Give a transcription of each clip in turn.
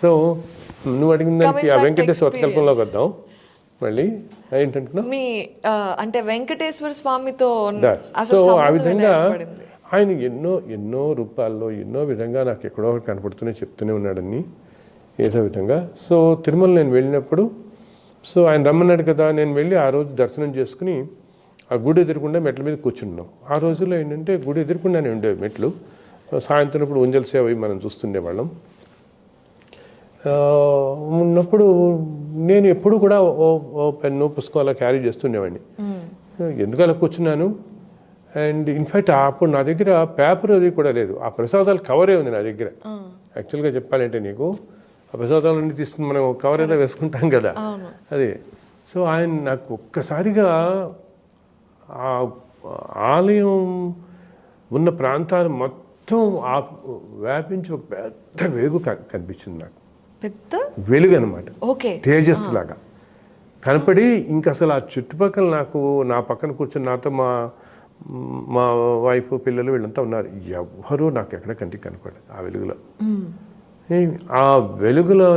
So నువ్వు అడిగిన దానికి ఆ వెంకటేశ్వర వతకల్పంలోకి వద్దాం మళ్ళీ ఏంటంటున్నావు? మీ అంటే వెంకటేశ్వర స్వామితో సో ఆ విధంగా? ఆయన ఎన్నో ఎన్నో రూపాల్లో ఎన్నో విధంగా నాకు ఎక్కడో ఒకటి కనపడుతూనే చెప్తూనే ఉన్నాడని ఏదో విధంగా. సో తిరుమల నేను వెళ్ళినప్పుడు సో ఆయన రమ్మన్నాడు కదా నేను వెళ్ళి ఆ రోజు దర్శనం చేసుకుని ఆ గుడి ఎదురుకుండా మెట్ల మీద కూర్చున్నాం. ఆ రోజుల్లో ఏంటంటే గుడి ఎదురుకుండానే ఉండేవి మెట్లు. సాయంత్రం ఇప్పుడు ఉంజల సేవ మనం చూస్తుండేవాళ్ళం ఉన్నప్పుడు నేను ఎప్పుడు కూడా ఓ ఓ పెన్ను పుస్తకం అలా క్యారీ చేస్తుండేవాడిని ఎందుకు అలా కూర్చున్నాను? అండ్ ఇన్ఫ్యాక్ట్ అప్పుడు నా దగ్గర పేపర్ అది కూడా లేదు. ఆ ప్రసాదాలు కవరే ఉంది నా దగ్గర. యాక్చువల్గా చెప్పాలంటే నీకు ఆ ప్రసాదాలన్నీ తీసుకుని మనం కవర్ ఏదో వేసుకుంటాం కదా. అదే. సో ఆయన నాకు ఒక్కసారిగా ఆ ఆలయం ఉన్న ప్రాంతాలు మొత్తం ఆ వ్యాపించి ఒక పెద్ద వెలుగు కనిపించింది నాకు. పెద్ద? వెలుగు అనమాట ఓకే. తేజస్సు లాగా కనపడి ఇంకా అసలు ఆ చుట్టుపక్కల నాకు నా పక్కన కూర్చొని నాతో మా మా వైఫ్ పిల్లలు వీళ్ళంతా ఉన్నారు. ఎవ్వరూ నాకు ఎక్కడ కంటికి కనపడలేదు ఆ వెలుగులో. ఆ వెలుగులో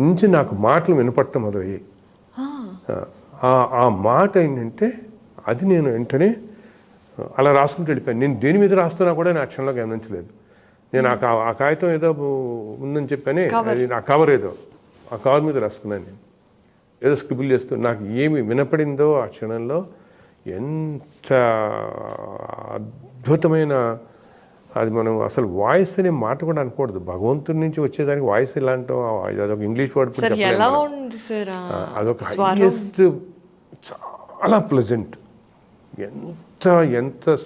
నుంచి నాకు మాటలు వినపడటం మొదలయ్యాయి. ఆ ఆ మాట ఏంటంటే అది నేను వెంటనే అలా రాసుకుంటూ వెళ్ళిపోయాను. నేను దేని మీద రాస్తున్నా కూడా నా క్షణంలో గమనించలేదు. నేను ఆ కా- ఆ కాగితం ఏదో ఉందని చెప్పానే అది నా కవర్ ఏదో. ఆ కవర్ మీద రాసుకున్నాను నేను. ఏదో స్క్రిబుల్ చేస్తూ నాకు ఏమి వినపడిందో ఆ క్షణంలో ఎంత అద్భుతమైన అది మనం అసలు వాయిస్ అనే మాట కూడా అనకూడదు. భగవంతుడి నుంచి వచ్చేదానికి వాయిస్ ఎలా అంటాం అదొక ఇంగ్లీష్ వర్డ్ అదొక? హైయెస్ట్ చాలా ప్లెజెంట్ ఎంత ఎంత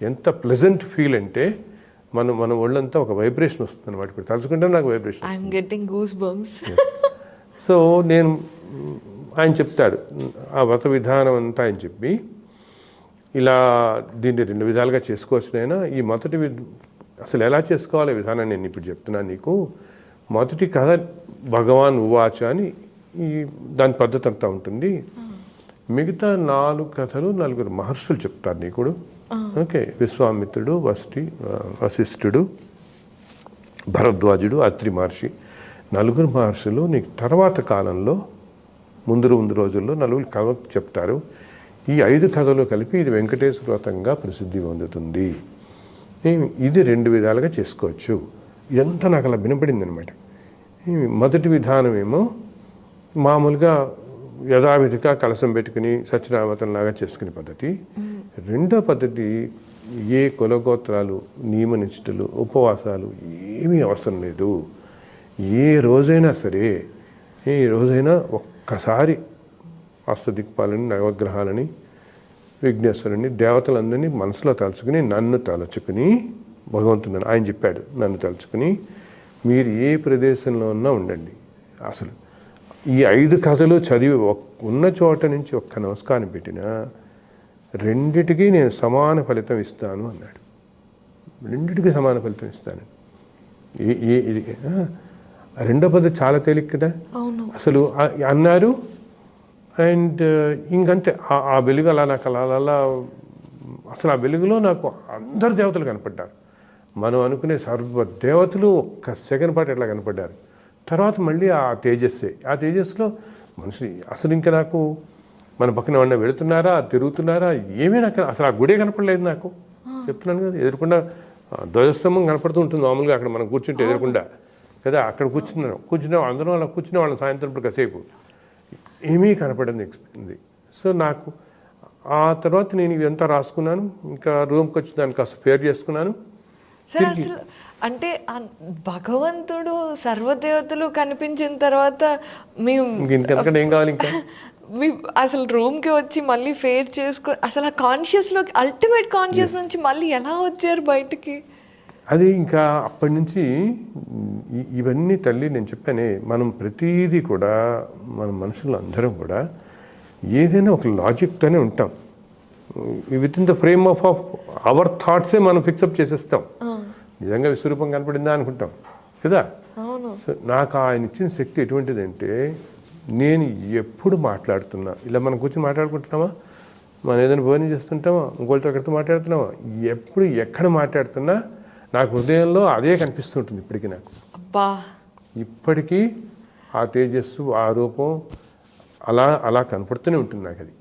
ఎంత ప్లెజెంట్ ఫీల్ అంటే మన మన ఒళ్ళంతా ఒక వైబ్రేషన్ వస్తుంది అనమాట ఇప్పుడు తలుచుకుంటే నాకు vibration I'm getting goose bumps so నేను ఆయన చెప్తాడు. ఆ వ్రత విధానం అంతా ఆయన చెప్పి ఇలా దీన్ని రెండు విధాలుగా చేసుకోవచ్చు నేను ఈ మొదటి అసలు ఎలా చేసుకోవాలి విధానం నేను ఇప్పుడు చెప్తున్నాను నీకు. మొదటి కథ భగవాన్ ఉవాచ అని ఈ దాని పద్ధతి అంతా ఉంటుంది. మిగతా నాలుగు కథలు నలుగురు మహర్షులు చెప్తారు నీకుడు. ఓకే. విశ్వామిత్రుడు వష్టి వశిష్ఠుడు భరద్వాజుడు అత్రి మహర్షి. నలుగురు మహర్షులు నీకు తర్వాత కాలంలో ముందు ముందు రోజుల్లో నలుగురు కథ చెప్తారు. ఈ ఐదు కథలు కలిపి ఇది వెంకటేశ్వర వ్రతంగా ప్రసిద్ధి పొందుతుంది. ఇది రెండు విధాలుగా చేసుకోవచ్చు. ఇదంతా నాకు అలా వినపడింది అనమాట మొదటి విధానం ఏమో మామూలుగా యథావిధిగా కలసం పెట్టుకుని సత్యనామతంలాగా చేసుకునే పద్ధతి. రెండో పద్ధతి ఏ కులగోత్రాలు నియమనిష్టలు ఉపవాసాలు ఏమీ అవసరం లేదు. ఏ రోజైనా సరే ఏ రోజైనా ఒక్కసారి అష్టదిక్పాలని నవగ్రహాలని విఘ్నేశ్వరుని దేవతలందరినీ మనసులో తలుచుకుని నన్ను తలుచుకుని భగవంతుడు ఆయన చెప్పాడు నన్ను తలుచుకుని మీరు ఏ ప్రదేశంలో ఉన్నా ఉండండి. అసలు ఈ ఐదు కథలు చదివి ఉన్న చోట నుంచి ఒక్క నమస్కారం పెట్టినా రెండిటికి నేను సమాన ఫలితం ఇస్తాను అన్నాడు. రెండిటికి సమాన ఫలితం ఇస్తాను. ఏ ఏ ఇది రెండో పద్ధతి చాలా తేలిక కదా? అవును. అసలు అన్నారు. అండ్ ఇంకంతే. ఆ- ఆ వెలుగు అలా నాకు అలా అలా అసలు ఆ వెలుగులో నాకు అందరు దేవతలు కనపడ్డారు. మనం అనుకునే సర్వ దేవతలు ఒక్క సెకండ్ పాటు ఎట్లా కనపడ్డారు? తర్వాత మళ్ళీ ఆ తేజస్సే. ఆ తేజస్సులో మనిషి అసలు ఇంకా నాకు మన పక్కన ఏమన్నా వెళుతున్నారా తిరుగుతున్నారా ఏమీ నాకు అసలు ఆ గుడే కనపడలేదు నాకు. చెప్తున్నాను కదా ఎదురుకుండా ధ్వజస్తంభం కనపడుతూ ఉంటుంది మామూలుగా అక్కడ మనం కూర్చుంటే ఎదురుకుండా. కదా అక్కడ కూర్చున్నాం. కూర్చున్నాం అందరం అలా కూర్చునే వాళ్ళం సాయంత్రం ఇప్పుడు కాసేపు. ఏమీ కనపడింది ఎక్స్పీరియన్స్ సో నాకు ఆ తర్వాత నేను ఇదంతా రాసుకున్నాను. ఇంకా రూమ్కి వచ్చి దాన్ని కాస్త పేరు చేసుకున్నాను. అంటే ఆ భగవంతుడు సర్వదేవతలు కనిపించిన తర్వాత మీ ఇంక ఇంతకంటే ఏం కావాలి ఇంకా? మీ అసలు రూమ్కి వచ్చి మళ్ళీ ఫేర్ చేసుకో అసలు ఆ కాన్షియస్లో అల్టిమేట్ కాన్షియస్ నుంచి మళ్ళీ ఎలా వచ్చారు బయటికి? అది ఇంకా అప్పటి నుంచి ఇవన్నీ తల్లి నేను చెప్పానే మనం ప్రతీది కూడా మన మనుషులు అందరం కూడా ఏదైనా ఒక లాజిక్తోనే ఉంటాం. Within the frame of of our థాట్సే మనం ఫిక్సప్ చేసేస్తాం. నిజంగా విశ్వరూపం కనపడిందా అనుకుంటాం కదా? నాకు ఆయన ఇచ్చిన శక్తి ఎటువంటిదంటే నేను ఎప్పుడు మాట్లాడుతున్నా. ఇలా మనం కూర్చొని మాట్లాడుకుంటున్నామా? మనం ఏదైనా భోజనం చేస్తుంటామా? ఇంకోటితో అక్కడితో మాట్లాడుతున్నామా? ఎప్పుడు ఎక్కడ మాట్లాడుతున్నా నాకు హృదయంలో అదే కనిపిస్తుంటుంది ఇప్పటికీ నాకు. అబ్బా! ఇప్పటికీ ఆ తేజస్సు ఆ రూపం అలా అలా కనపడుతూనే ఉంటుంది నాకు అది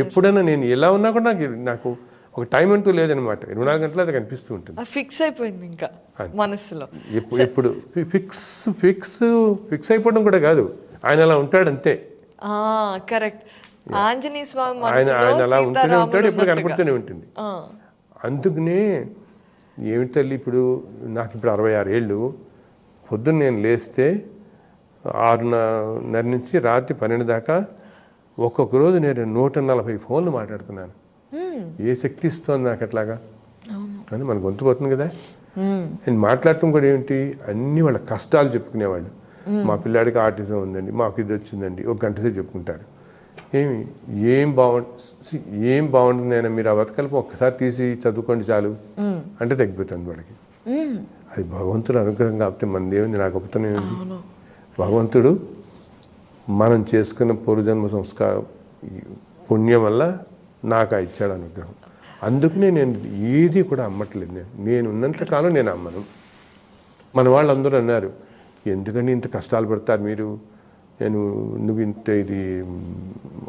ఎప్పుడైనా నేను ఎలా ఉన్నా కూడా నాకు నాకు ఒక టైం అంటూ లేదనమాట. ఇరవై నాలుగు గంటలు అది కనిపిస్తూ ఉంటుంది. ఫిక్స్ అయిపోయింది ఇంకా మనసులో. ఎప్పుడు ఎప్పుడు ఫిక్స్ ఫిక్స్ ఫిక్స్ అయిపోవడం కూడా కాదు. ఆయన అలా ఉంటాడు అంతే కరెక్ట్. ఆంజనేయ స్వామి ఆయన ఆయన అలా ఉంటూనే ఉంటాడు ఎప్పుడు. కనపడుతూనే ఉంటుంది. అందుకనే ఏమిటి తల్లి ఇప్పుడు నాకు ఇప్పుడు అరవై ఆరు ఏళ్ళు. పొద్దున్న నేను లేస్తే ఆరున్నర నుంచి రాత్రి పన్నెండు దాకా ఒక్కొక్క రోజు నేను నూట నలభై ఫోన్లు మాట్లాడుతున్నాను. ఏ శక్తి ఇస్తోంది నాకు అట్లాగా అని మన గొంతు పోతుంది కదా. హ్మ్, నేను మాట్లాడటం కూడా ఏమిటి అన్ని వాళ్ళ కష్టాలు చెప్పుకునేవాళ్ళు. మా పిల్లాడికి ఆర్టిజం ఉందండి మాకు ఇది వచ్చిందండి ఒక గంట సేపు చెప్పుకుంటారు. ఏమి? ఏం బాగుంది ఏం బాగుంటుంది అయినా మీరు ఆ బతకల్పం ఒక్కసారి తీసి చదువుకోండి చాలు. అంటే తగ్గిపోతుంది వాడికి. అది భగవంతుడు అనుగ్రహం కాబట్టి మన దేవుని నాకు గొప్పతనం ఏంటి అవును. భగవంతుడు మనం చేసుకున్న పూర్వజన్మ సంస్కారం పుణ్యం వల్ల నాకు ఆ ఇచ్చాడు అనుగ్రహం. అందుకనే నేను ఏది కూడా అమ్మట్లేదు నేను. నేను ఉన్నంతకాలం నేను అమ్మను. మన వాళ్ళందరూ అన్నారు ఎందుకని ఇంత కష్టాలు పడతారు మీరు? నేను నువ్వు ఇంత ఇది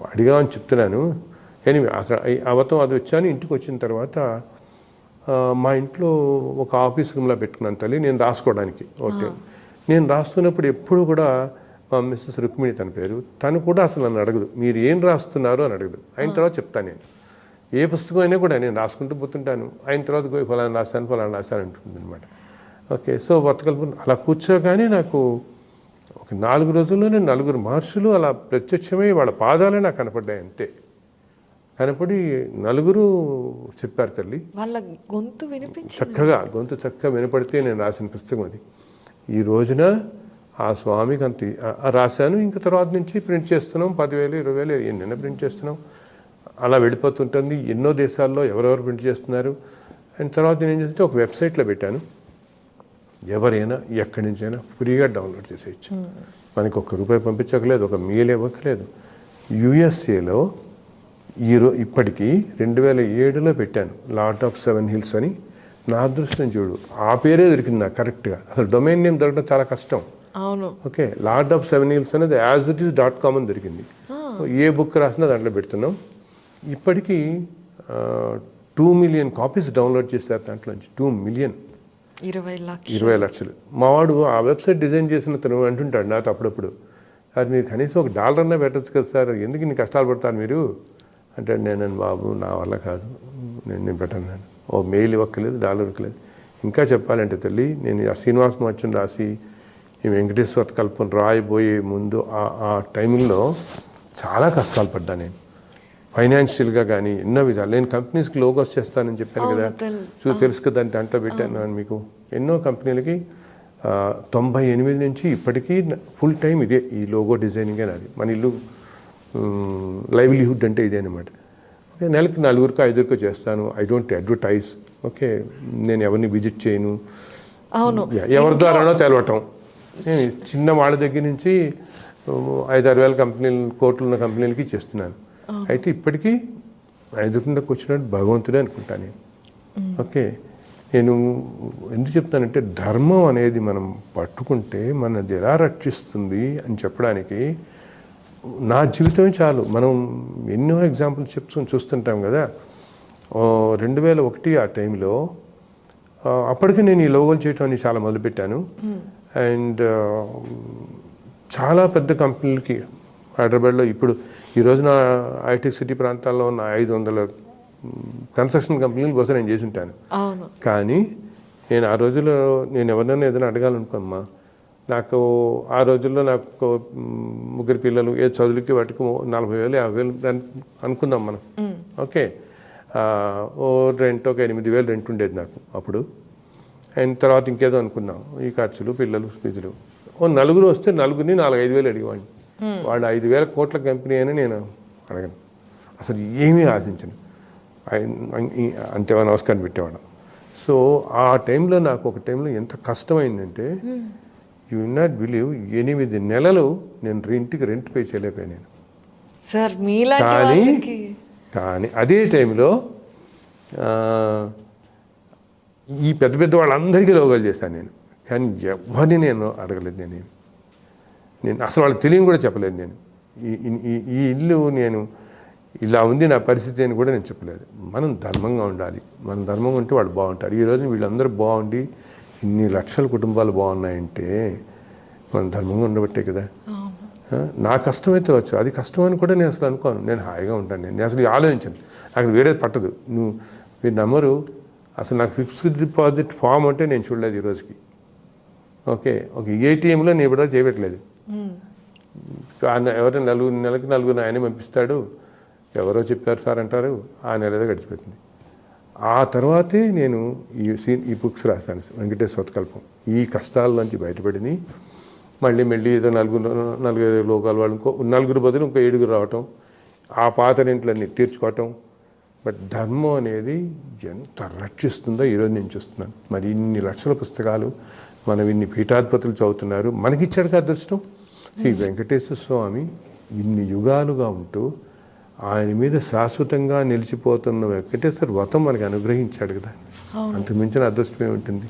అడిగామని చెప్తున్నాను. కానీ అక్కడ అవతం అది వచ్చాను ఇంటికి వచ్చిన తర్వాత మా ఇంట్లో ఒక ఆఫీస్ రూమ్లో పెట్టుకున్నాను తల్లి నేను రాసుకోవడానికి. ఓకే. నేను రాస్తున్నప్పుడు ఎప్పుడు కూడా మిస్సెస్ రుక్మిణి తన పేరు. తను కూడా అసలు నన్ను అడగదు. మీరు ఏం రాస్తున్నారు అని అడగదు. అయిన తర్వాత చెప్తాను నేను. ఏ పుస్తకం అయినా కూడా నేను రాసుకుంటూ పోతుంటాను. అయిన తర్వాత పోయి ఫలానా రాశాను ఫలానా రాశాను అంటుంది అనమాట ఓకే సో వర్తకల్ప అలా కూర్చోగానే నాకు ఒక నాలుగు రోజుల్లోనే నలుగురు మహర్షులు అలా ప్రత్యక్షమై వాళ్ళ పాదాలే నాకు కనపడ్డాయి అంతే. కనపడి నలుగురు చెప్పారు తల్లి. వాళ్ళ గొంతు వినిపించి చక్కగా గొంతు చక్కగా వినపడితే నేను రాసిన పుస్తకం అది. ఈ రోజున ఆ స్వామికి అంత రాశాను. ఇంకా తర్వాత నుంచి ప్రింట్ చేస్తున్నాం. పదివేలు ఇరవై వేలు ఎన్నైనా ప్రింట్ చేస్తున్నాం. అలా వెళ్ళిపోతుంటుంది. ఎన్నో దేశాల్లో ఎవరెవరు ప్రింట్ చేస్తున్నారు. అండ్ తర్వాత నేను ఏం చేస్తే ఒక వెబ్సైట్లో పెట్టాను. ఎవరైనా ఎక్కడి నుంచైనా ఫ్రీగా డౌన్లోడ్ చేసేయచ్చు. మనకి ఒక్క రూపాయి పంపించకలేదు ఒక మెయిల్ ఇవ్వకలేదు. యుఎస్ఏలో ఈరో ఇప్పటికీ రెండు వేల ఏడులో పెట్టాను. లాట్ ఆఫ్ సెవెన్ హిల్స్ అని. నా అదృష్టం చూడు. ఆ పేరే దొరికింది నాకు కరెక్ట్గా. అసలు డొమైన్ నేమ్ దొరకడం చాలా కష్టం. అవును. Okay Lord of Seven Hills అనేది as it is dot com అని దొరికింది. ఏ బుక్ రాసినా దాంట్లో పెడుతున్నాం. ఇప్పటికీ టూ మిలియన్ కాపీస్ డౌన్లోడ్ చేశారు దాంట్లోంచి. టూ మిలియన్ ఇరవై లక్షలు. ఇరవై లక్షలు. మావాడు ఆ వెబ్సైట్ డిజైన్ చేసిన తను అంటుంటాడు నాతో అప్పుడప్పుడు. సార్ మీరు కనీసం ఒక డాలర్ అన్నా పెట్టచ్చు కదా సార్. ఎందుకు ఇన్ని కష్టాలు పడతారు మీరు? అంటే నేను బాబు నా వల్ల కాదు. నేను నేను పెట్టను ఓ మెయిల్ ఇవ్వక్కలేదు డాలర్ ఇవ్వక్కలేదు ఇంకా చెప్పాలంటే తల్లి నేను ఆ శ్రీనివాస మహత్యం రాసి ఈ వెంకటేశ్వర కల్పన రాయబోయే ముందు ఆ- టైంలో చాలా కష్టాలు పడ్డా నేను. ఫైనాన్షియల్గా కానీ ఎన్నో విధాలు. నేను కంపెనీస్కి లోగోస్ చేస్తానని చెప్పాను కదా. చూ తెలుసు కదా అంటే దాంట్లో పెట్టాను నేను మీకు. ఎన్నో కంపెనీలకి తొంభై ఎనిమిది నుంచి ఇప్పటికీ ఫుల్ టైం ఇదే ఈ లోగో డిజైనింగ్ నాది. మన ఇల్లు లైవ్లీహుడ్ అంటే ఇదే అనమాట ఓకే నెలకి నలుగురికో ఐదుగురికో చేస్తాను. ఐ డోంట్ అడ్వర్టైజ్ ఓకే నేను ఎవరిని విజిట్ చేయను. ఎవరి ద్వారానో తెలవటం. చిన్న వాళ్ళ దగ్గర నుంచి ఐదారు వేల కంపెనీలు కోట్లు ఉన్న కంపెనీలకి చేస్తున్నాను అయితే ఇప్పటికీ ఎదురుకుండకు వచ్చినట్టు భగవంతుడే అనుకుంటాను నేను. ఓకే. నేను ఎందుకు చెప్తానంటే ధర్మం అనేది మనం పట్టుకుంటే మనది ఎలా రక్షిస్తుంది అని చెప్పడానికి నా జీవితమే చాలు. మనం ఎన్నో ఎగ్జాంపుల్స్ చెప్తూ చూస్తుంటాం కదా. రెండు వేల ఒకటి ఆ టైంలో అప్పటికే నేను ఈ లోగోలు చేయటం అని చాలా మొదలుపెట్టాను. అండ్ చాలా పెద్ద కంపెనీలకి హైదరాబాద్లో ఇప్పుడు ఈ రోజున ఐటీ సిటీ ప్రాంతాల్లో ఉన్న ఐదు వందల కన్స్ట్రక్షన్ కంపెనీల కోసం నేను చేసి ఉంటాను. కానీ నేను ఆ రోజుల్లో నేను ఎవరినైనా ఏదైనా అడగాలనుకోమ్మా. నాకు ఆ రోజుల్లో నాకు ముగ్గురు పిల్లలు ఏ చదువులకి వాటికి నలభై వేలు యాభై వేలు అను- అనుకుందాం మనం. ఓకే. ఆ, ఓ రెంట్ ఒక ఎనిమిది వేలు రెంట్ ఉండేది నాకు అప్పుడు. అండ్ తర్వాత ఇంకేదో అనుకున్నాం ఈ ఖర్చులు పిల్లలు ఫీజులు ఓ నలుగురు వస్తే నలుగురిని నాలుగు ఐదు వేలు అడిగేవాడిని. వాడు ఐదు వేల కోట్ల కంపెనీ అని నేను అడగను. అసలు ఏమీ ఆశించను. అంతే నమస్కారం పెట్టేవాడు సో ఆ టైంలో నాకు ఒక టైంలో ఎంత కష్టమైందంటే యు నాట్ బిలీవ్ ఎనిమిది నెలలు నేను ఇంటికి రెంట్ పే చేయలేకపోయాను సార్ మీలాంటి కానీ కానీ అదే టైంలో ఈ పెద్ద పెద్ద వాళ్ళందరికీ రోగాలు చేశాను నేను. కానీ ఎవరిని నేను అడగలేదు నేను. నేను అసలు వాళ్ళకి తెలియని కూడా చెప్పలేదు నేను. ఈ- ఈ- ఇల్లు నేను ఇలా ఉంది నా పరిస్థితి అని కూడా నేను చెప్పలేదు. మనం ధర్మంగా ఉండాలి. మనం ధర్మంగా ఉంటే వాళ్ళు బాగుంటారు. ఈ రోజు వీళ్ళందరూ బాగుండి ఇన్ని లక్షల కుటుంబాలు బాగున్నాయంటే మనం ధర్మంగా ఉండబట్టే కదా. నా కష్టమైతే వచ్చు. అది కష్టం అని కూడా నేను అసలు అనుకోను. నేను హాయిగా ఉంటాను. నేను అసలు ఆలోచించను. నాకు వేరే పట్టదు. నువ్వు మీరు నమ్మరు. అసలు నాకు ఫిక్స్డ్ డిపాజిట్ ఫామ్ అంటే నేను చూడలేదు ఈ రోజుకి. ఓకే. ఒక ఏటీఎంలో నేను ఇప్పుడు చేయట్లేదు ఎవరైనా నలుగురు నెలకి నలుగురు ఆయన పంపిస్తాడు. ఎవరో చెప్పారు సార్ అంటారు. ఆ నెల ఏదో గడిచిపోతుంది ఆ తర్వాతే నేను ఈ సీన్ ఈ బుక్స్ రాశాను వెంకటేశ్వర కల్పం ఈ కష్టాల నుంచి బయటపడిని మళ్ళీ మళ్ళీ ఏదో నలుగురు నలుగురు లోకాల వాళ్ళు ఇంకో నలుగురు బదులు ఇంకో ఏడుగురు రావటం ఆ పాత ఇంట్లన్నీ తీర్చుకోవటం. బట్ ధర్మం అనేది ఎంత రక్షిస్తుందో ఈరోజు నేను చూస్తున్నాను. మరి ఇన్ని లక్షల పుస్తకాలు మనం ఇన్ని పీఠాధిపతులు చదువుతున్నారు మనకిచ్చాడు కదా అదృష్టం? శ్రీ వెంకటేశ్వర స్వామి ఇన్ని యుగాలుగా ఉంటూ ఆయన మీద శాశ్వతంగా నిలిచిపోతున్న వెంకటేశ్వర వ్రతం మనకి అనుగ్రహించాడు కదా. అంతకు మించిన అదృష్టం ఏముంటుంది?